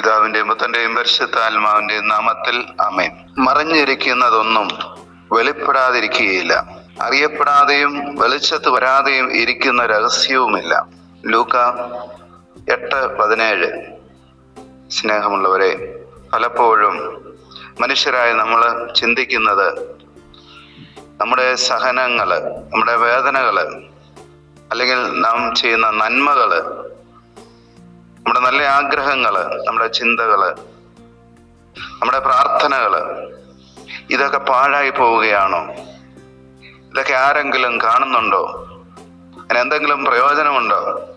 പിതാവിന്റെയും പുത്തന്റെയും പരിശുദ്ധ ആത്മാവിന്റെയും നാമത്തിൽ അമേൻ മറിഞ്ഞിരിക്കുന്നതൊന്നും വെളിപ്പെടാതിരിക്കുകയില്ല. അറിയപ്പെടാതെയും വെളിച്ചത്ത് വരാതെയും ഇരിക്കുന്ന രഹസ്യവുമില്ല. ലൂക്ക എട്ട് പതിനേഴ്. സ്നേഹമുള്ളവരെ പലപ്പോഴും മനുഷ്യരായ നമ്മൾ ചിന്തിക്കുന്നത് നമ്മുടെ സഹനങ്ങൾ നമ്മുടെ വേദനകൾ അല്ലെങ്കിൽ നാം ചെയ്യുന്ന നന്മകൾ നമ്മുടെ നല്ല ആഗ്രഹങ്ങൾ നമ്മുടെ ചിന്തകൾ നമ്മുടെ പ്രാർത്ഥനകൾ ഇതൊക്കെ പാഴായി പോവുകയാണോ? ഇതൊക്കെ ആരെങ്കിലും കാണുന്നുണ്ടോ? അതിന് എന്തെങ്കിലും പ്രയോജനമുണ്ടോ?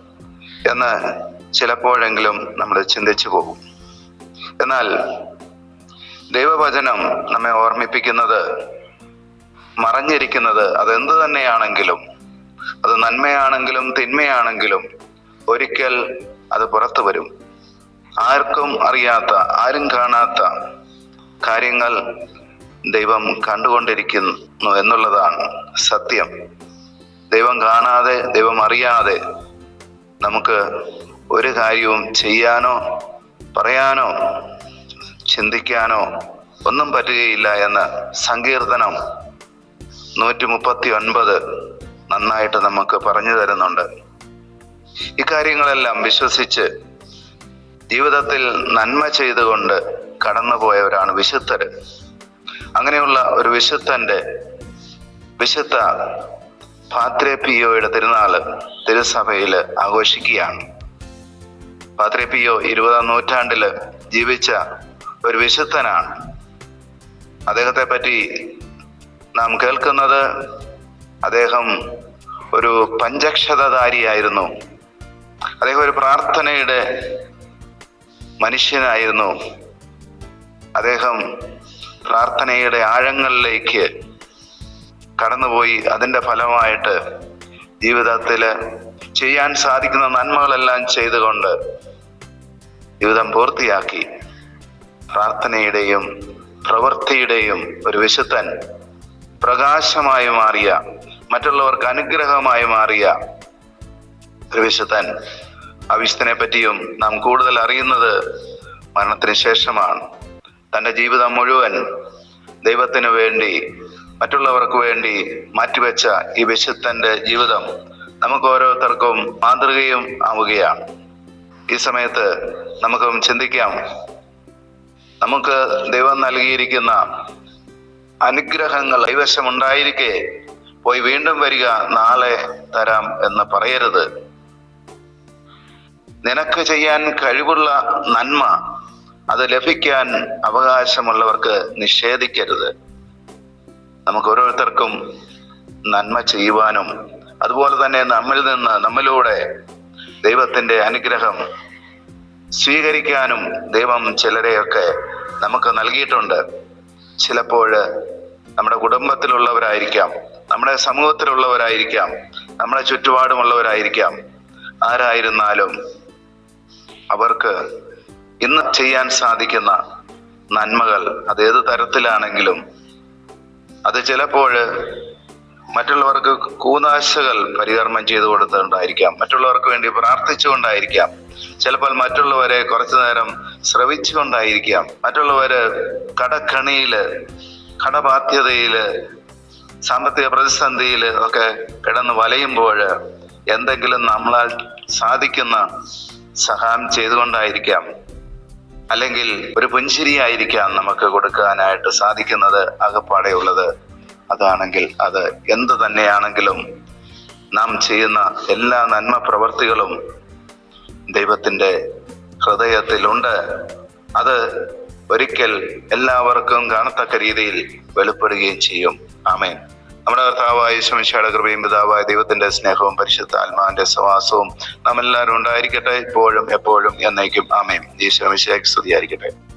എന്ന് ചിലപ്പോഴെങ്കിലും നമ്മൾ ചിന്തിച്ചു പോകും. എന്നാൽ ദൈവവചനം നമ്മെ ഓർമ്മിപ്പിക്കുന്നത് മറഞ്ഞിരിക്കുന്നത് അതെന്ത് തന്നെയാണെങ്കിലും അത് നന്മയാണെങ്കിലും തിന്മയാണെങ്കിലും ഒരിക്കൽ അത് പുറത്തു വരും. ആർക്കും അറിയാത്ത ആരും കാണാത്ത കാര്യങ്ങൾ ദൈവം കണ്ടുകൊണ്ടിരിക്കുന്നു എന്നുള്ളതാണ് സത്യം. ദൈവം കാണാതെ ദൈവം അറിയാതെ നമുക്ക് ഒരു കാര്യവും ചെയ്യാനോ പറയാനോ ചിന്തിക്കാനോ ഒന്നും പറ്റുകയില്ല എന്ന് സങ്കീർത്തനം നൂറ്റി മുപ്പത്തി ഒൻപത് നന്നായിട്ട് നമുക്ക് പറഞ്ഞു തരുന്നുണ്ട്. ഇക്കാര്യങ്ങളെല്ലാം വിശ്വസിച്ച് ജീവിതത്തിൽ നന്മ ചെയ്തുകൊണ്ട് കടന്നുപോയവരാണ് വിശുദ്ധര്. അങ്ങനെയുള്ള ഒരു വിശുദ്ധന്റെ വിശുദ്ധ പാത്രേ പിയോയുടെ തിരുനാൾ തിരുസഭയിൽ ആഘോഷിക്കുകയാണ്. പാത്രേ പിയോ ഇരുപതാം നൂറ്റാണ്ടിൽ ജീവിച്ച ഒരു വിശുദ്ധനാണ്. അദ്ദേഹത്തെ പറ്റി നാം കേൾക്കുന്നത് അദ്ദേഹം ഒരു പഞ്ചക്ഷതധാരിയായിരുന്നു. അദ്ദേഹം ഒരു പ്രാർത്ഥനയുടെ മനുഷ്യനായിരുന്നു. അദ്ദേഹം പ്രാർത്ഥനയുടെ ആഴങ്ങളിലേക്ക് കടന്നുപോയി. അതിന്റെ ഫലമായിട്ട് ജീവിതത്തിൽ ചെയ്യാൻ സാധിക്കുന്ന നന്മകളെല്ലാം ചെയ്തുകൊണ്ട് ജീവിതം പൂർത്തിയാക്കി. പ്രാർത്ഥനയുടെയും പ്രവൃത്തിയുടെയും ഒരു വിശുദ്ധൻ പ്രകാശമായി മാറിയ മറ്റുള്ളവർക്ക് അനുഗ്രഹമായി മാറിയ ഒരു വിശുദ്ധൻ ആ വിശുദ്ധനെ പറ്റിയും നാം കൂടുതൽ അറിയുന്നത് മരണത്തിന് ശേഷമാണ്. തന്റെ ജീവിതം മുഴുവൻ ദൈവത്തിന് വേണ്ടി മറ്റുള്ളവർക്ക് വേണ്ടി മാറ്റിവെച്ച ഈ വിശുദ്ധന്റെ ജീവിതം നമുക്ക് ഓരോരുത്തർക്കും മാതൃകയും ആവുകയാണ്. ഈ സമയത്ത് നമുക്കും ചിന്തിക്കാം. നമുക്ക് ദൈവം നൽകിയിരിക്കുന്ന അനുഗ്രഹങ്ങൾ കൈവശമുണ്ടായിരിക്കെ പോയി വീണ്ടും വരിക നാളെ തരാം എന്ന് പറയരുത്. നിനക്ക് ചെയ്യാൻ കഴിവുള്ള നന്മ അത് ലഭിക്കാൻ അവകാശമുള്ളവർക്ക് നിഷേധിക്കരുത്. നമുക്ക് ഓരോരുത്തർക്കും നന്മ ചെയ്യുവാനും അതുപോലെ തന്നെ നമ്മിൽ നിന്ന് നമ്മിലൂടെ ദൈവത്തിന്റെ അനുഗ്രഹം സ്വീകരിക്കാനും ദൈവം ചിലരെയൊക്കെ നമുക്ക് നൽകിയിട്ടുണ്ട്. ചിലപ്പോൾ നമ്മുടെ കുടുംബത്തിലുള്ളവരായിരിക്കാം നമ്മുടെ സമൂഹത്തിലുള്ളവരായിരിക്കാം നമ്മുടെ ചുറ്റുപാടുമുള്ളവരായിരിക്കാം. ആരായിരുന്നാലും അവർക്ക് ഇന്ന് ചെയ്യാൻ സാധിക്കുന്ന നന്മകൾ അത് ഏത് തരത്തിലാണെങ്കിലും അത് ചിലപ്പോൾ മറ്റുള്ളവർക്ക് കൂനാശകൾ പരികർമ്മം ചെയ്തു കൊടുത്തുകൊണ്ടായിരിക്കാം മറ്റുള്ളവർക്ക് വേണ്ടി പ്രാർത്ഥിച്ചുകൊണ്ടായിരിക്കാം. ചിലപ്പോൾ മറ്റുള്ളവരെ കുറച്ചു നേരം ശ്രവിച്ചുകൊണ്ടായിരിക്കാം. മറ്റുള്ളവര് കടക്കണിയിൽ കടബാധ്യതയിൽ സാമ്പത്തിക പ്രതിസന്ധിയിൽ ഒക്കെ കിടന്ന് വലയുമ്പോൾ എന്തെങ്കിലും നമ്മളാൽ സാധിക്കുന്ന സഹായം ചെയ്തുകൊണ്ടായിരിക്കാം. അല്ലെങ്കിൽ ഒരു പുഞ്ചിരിയായിരിക്കാം നമുക്ക് കൊടുക്കാനായിട്ട് സാധിക്കുന്നത് അകപ്പാടെയുള്ളത് അതാണെങ്കിൽ അത് എന്ത് തന്നെയാണെങ്കിലും നാം ചെയ്യുന്ന എല്ലാ നന്മ പ്രവർത്തികളും ദൈവത്തിന്റെ ഹൃദയത്തിലുണ്ട്. അത് ഒരിക്കൽ എല്ലാവർക്കും കാണത്തക്ക രീതിയിൽ വെളിപ്പെടുകയും ചെയ്യും. ആമേൻ. നമ്മുടെ കർത്താവായ ശമിഷയുടെ കൃപയും പിതാവായ ദൈവത്തിന്റെ സ്നേഹവും പരിശുദ്ധ ആത്മാവിന്റെ സവാസവും നാം എല്ലാവരും ഉണ്ടായിരിക്കട്ടെ. ഇപ്പോഴും എപ്പോഴും എന്നേക്കും. ആമേൻ. ഈ ശമിഷയ്ക്ക് സ്തുതിയായിരിക്കട്ടെ.